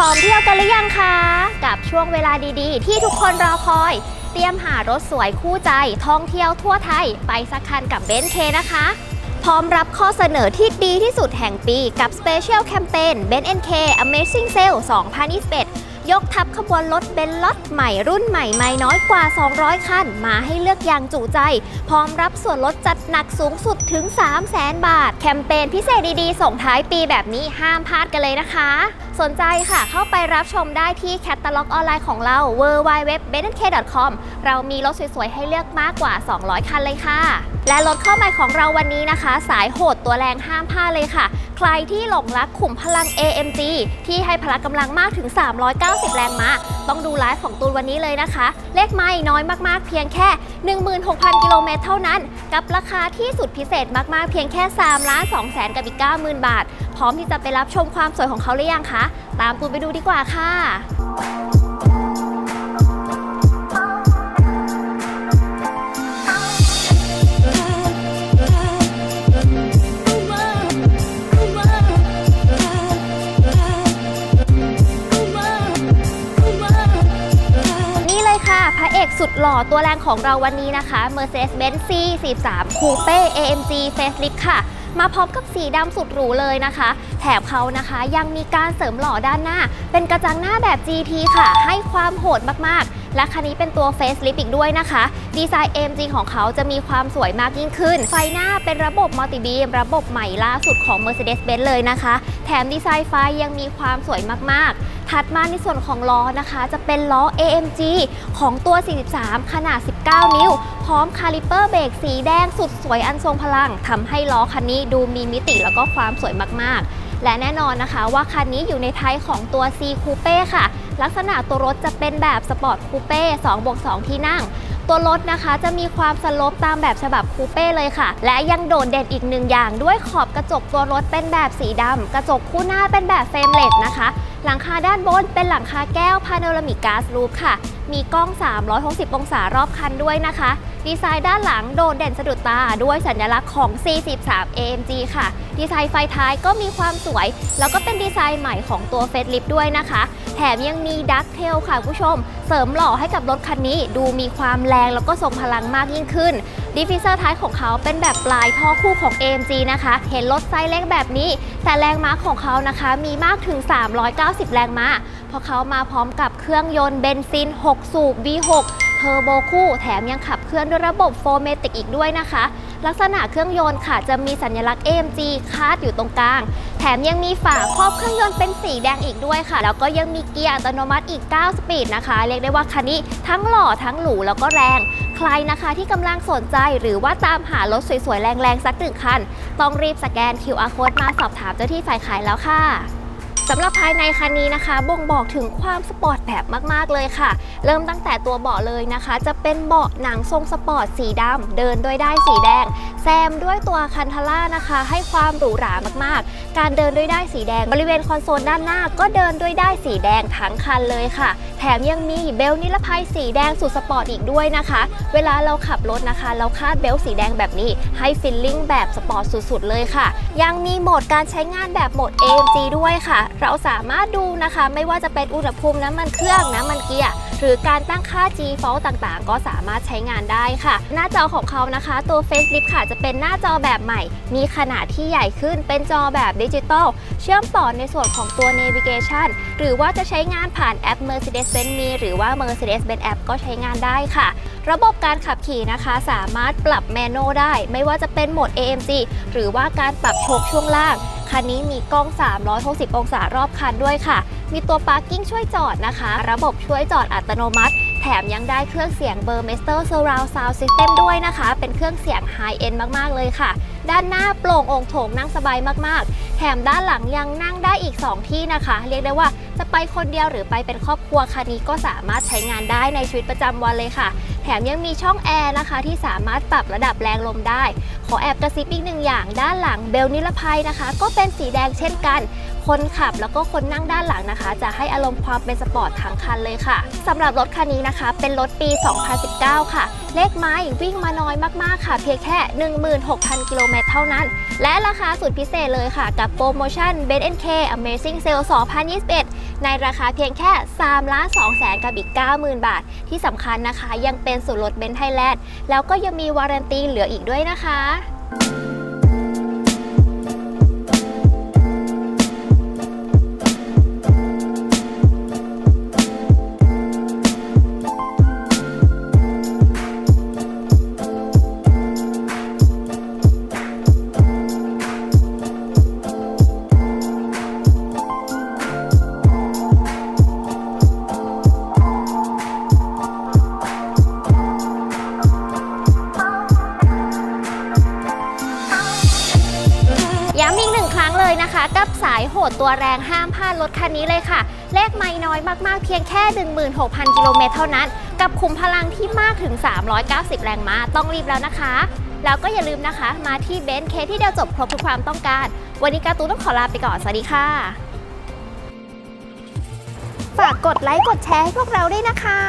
ร้อมเที่ยวกันหรือยังคะ กับช่วงเวลาดีๆ ที่ทุกคนรอคอย เตรียมหารถสวยคู่ใจ ท่องเที่ยวทั่วไทย ไปสักคันกับเบนซ์เคนะคะ พร้อมรับข้อเสนอที่ดีที่สุดแห่งปีกับ Special Campaign b e n k Amazing Sale 2021 ยกทัพขบวนรถเบนซ์ล็อตใหม่รุ่นใหม่ไม่น้อยกว่า 200 คัน มาให้เลือกอย่างจุใจ พร้อมรับส่วนลดจัดหนักสูงสุดถึง 3 0 0 0 0 0บาท แคมเปญพิเศษดีๆ ส่งท้ายปีแบบนี้ห้ามพลาดกันเลยนะคะ สนใจค่ะเข้าไปรับชมได้ที่แคตตาล็อกออนไลน์ของเรา w w w b e n k c o m เรามีรถสวยๆ ให้เลือกมากกว่า 200 คันเลยค่ะ และรถเข้าใหม่ของเราวันนี้นะคะ สายโหดตัวแรงห้ามพลาดเลยค่ะ ใครที่หลงรักขุมพลัง AMG ที่ให้พละกำลังมากถึง 390 แรงม้า ต้องดูไลฟ์ของตูนวันนี้เลยนะคะ เลขไม่น้อยมากๆ เพียงแค่ 16,000 กิโลเมตรเท่านั้น กับราคาที่สุดพิเศษมากๆ เพียงแค่3ล้าน2แสนกับอีก 90,000 บาท พร้อมที่จะไปรับชมความสวยของเขาหรือยังคะ ตามตูนไปดูดีกว่าค่ะ หล่อตัวแรงของเราวันนี้นะคะ Mercedes-Benz C43 Coupe AMG Facelift ค่ะ มาพร้อมกับสีดำสุดหรูเลยนะคะ แถบเขานะคะยังมีการเสริมหล่อด้านหน้า เป็นกระจังหน้าแบบ GT ค่ะ ให้ความโหดมากๆ และคันนี้เป็นตัว Facelift อีกด้วยนะคะ ดีไซน์ AMG ของเขาจะมีความสวยมากยิ่งขึ้น ไฟหน้าเป็นระบบมัลติบีมระบบใหม่ล่าสุดของ Mercedes-Benz เลยนะคะ แถมดีไซน์ไฟยังมีความสวยมากๆ ถัดมาในส่วนของล้อนะคะ จะเป็นล้อ AMG ของตัว 43 ขนาด 19 นิ้ว พร้อมคาลิเปอร์เบรกสีแดงสุดสวยอันทรงพลังทำให้ล้อคันนี้ดูมีมิติแล้วก็ความสวยมากๆ และแน่นอนนะคะว่าคันนี้อยู่ในไทยของตัว C Coupe ค่ะ ลักษณะตัวรถจะเป็นแบบสปอร์ตคูเป้2บวก2ที่นั่งตัวรถนะคะจะมีความสโลปตามแบบฉบับคูเป้เลยค่ะ และยังโดดเด่นอีกหนึ่งอย่างด้วยขอบกระจกตัวรถเป็นแบบสีดำกระจกคู่หน้าเป็นแบบเฟรมเลสนะคะหลังคาด้านบนเป็นหลังคาแก้วพาโนรามิกกาซรูฟค่ะ มีกล้อง 360 องศารอบคันด้วยนะคะ ดีไซน์ด้านหลังโดดเด่นสะดุดตาด้วยสัญลักษณ์ของ C13 AMG ค่ะ ดีไซน์ไฟท้ายก็มีความสวย แล้วก็เป็นดีไซน์ใหม่ของตัวเฟสลิฟด้วยนะคะ แถมยังมีดักเทลค่ะผู้ชม เสริมหล่อให้กับรถคันนี้ดูมีความแรงแล้วก็ทรงพลังมากยิ่งขึ้น ดิฟฟิเซอร์ท้ายของเขาเป็นแบบปลายท่อคู่ของ AMG นะคะ เห็นรถไซส์เล็กแบบนี้ แต่แรงม้าของเขานะคะ มีมากถึง 390 แรงม้า เพราะเขามาพร้อมกับเครื่องยนต์เบนซิน 6 สูบ V6 เทอร์โบคู่ แถมยังขับเคลื่อนด้วยระบบโฟเมติกอีกด้วยนะคะ ลักษณะเครื่องยนต์ค่ะ จะมีสัญลักษณ์ AMG คาดอยู่ตรงกลาง แถมยังมีฝาครอบเครื่องยนต์เป็นสีแดงอีกด้วยค่ะ แล้วก็ยังมีเกียร์อัตโนมัติอีก 9 สปีดนะคะ เรียกได้ว่าคันนี้ทั้งหล่อทั้งหรูแล้วก็แรง ใครนะคะที่กำลังสนใจหรือว่าตามหารถสวยๆ แรงๆ สักหนึ่งคัน ต้องรีบสแกน QR code มาสอบถามเจ้าที่ฝ่ายขายแล้วค่ะ สำหรับภายในคันนี้นะคะ บ่งบอกถึงความสปอร์ตแบบมากๆเลยค่ะ เริ่มตั้งแต่ตัวเบาะเลยนะคะ จะเป็นเบาะหนังทรงสปอร์ตสีดำเดินด้วยได้สีแดง แซมด้วยตัวคันทาร่านะคะ ให้ความหรูหรามากๆ การเดินด้วยได้สีแดง บริเวณคอนโซลด้านหน้า ก็เดินด้วยได้สีแดงทั้งคันเลยค่ะ แถมยังมีเบลต์นิรภัยสีแดงสุดสปอร์ตอีกด้วยนะคะ เวลาเราขับรถนะคะ เราคาดเบลต์สีแดงแบบนี้ ให้ฟิลลิ่งแบบสปอร์ตสุดๆเลยค่ะ ยังมีโหมดการใช้งานแบบโหมด AMG ด้วยค่ะเราสามารถดูนะคะ ไม่ว่าจะเป็นอุณหภูมิน้ำมันเครื่องน้ำมันเกียร์หรือการตั้งค่า G fault ต่างๆ ก็สามารถใช้งานได้ค่ะ หน้าจอของเขานะคะ ตัว Facelift ค่ะ จะเป็นหน้าจอแบบใหม่ มีขนาดที่ใหญ่ขึ้นเป็นจอแบบดิจิตอลเชื่อมต่อในส่วนของตัว Navigation หรือว่าจะใช้งานผ่านแอป Mercedes-Benz Me หรือว่า Mercedes-Benz App ก็ใช้งานได้ค่ะ ระบบการขับขี่นะคะ สามารถปรับแมนนวลได้ ไม่ว่าจะเป็นโหมด AMG หรือว่าการปรับโชคช่วงล่าง คันนี้มีกล้อง 360 องศารอบคันด้วยค่ะ มีตัว Parking ช่วยจอดนะคะ ระบบช่วยจอดอัตโนมัติ แถมยังได้เครื่องเสียง Burmester Surround Sound System ด้วยนะคะ เป็นเครื่องเสียง High End มาก ๆ เลยค่ะ ด้านหน้าโปร่งองโถงนั่งสบายมาก ๆ แถมด้านหลังยังนั่งได้อีก 2 ที่นะคะ เรียกได้ว่าจะไปคนเดียวหรือไปเป็นครอบครัวคันนี้ก็สามารถใช้งานได้ในชีวิตประจำวันเลยค่ะ แถมยังมีช่องแอร์นะคะ ที่สามารถปรับระดับแรงลมได้ ขอแอบกระซิบอีกหนึ่งอย่าง ด้านหลังเบลนิรภัยนะคะ ก็เป็นสีแดงเช่นกัน คนขับแล้วก็คนนั่งด้านหลังนะคะ จะให้อารมณ์ความเป็นสปอร์ตทั้งคันเลยค่ะสำหรับรถคันนี้นะคะ เป็นรถปี 2019 ค่ะ เลขไม้วิ่งมาน้อยมากๆค่ะ เพียงแค่ 16,000 กิโลเมตรเท่านั้น และราคาสุดพิเศษเลยค่ะ กับโปรโมชั่น b e n k Amazing Sale 2021 ในราคาเพียงแค่3ล้าน2แสนกับอีก 90,000 บาท ที่สำคัญนะคะ ยังเป็นส่วนลดเบนไทยแลนด์แล้วก็ยังมีวารันตีเหลืออีกด้วยนะคะ กับสายโหดตัวแรงห้ามพลาดรถคันนี้เลยค่ะ เลขไม่น้อยมากๆ เพียงแค่ 16,000 กิโลเมตรเท่านั้น กับคุมพลังที่มากถึง 390 แรงม้าต้องรีบแล้วนะคะ แล้วก็อย่าลืมนะคะ มาที่เบนซ์เคที่เดียวจบครบทุกความต้องการ วันนี้การ์ตูนต้องขอลาไปก่อน สวัสดีค่ะ ฝากกดไลค์กดแชร์ให้พวกเราด้วยนะคะ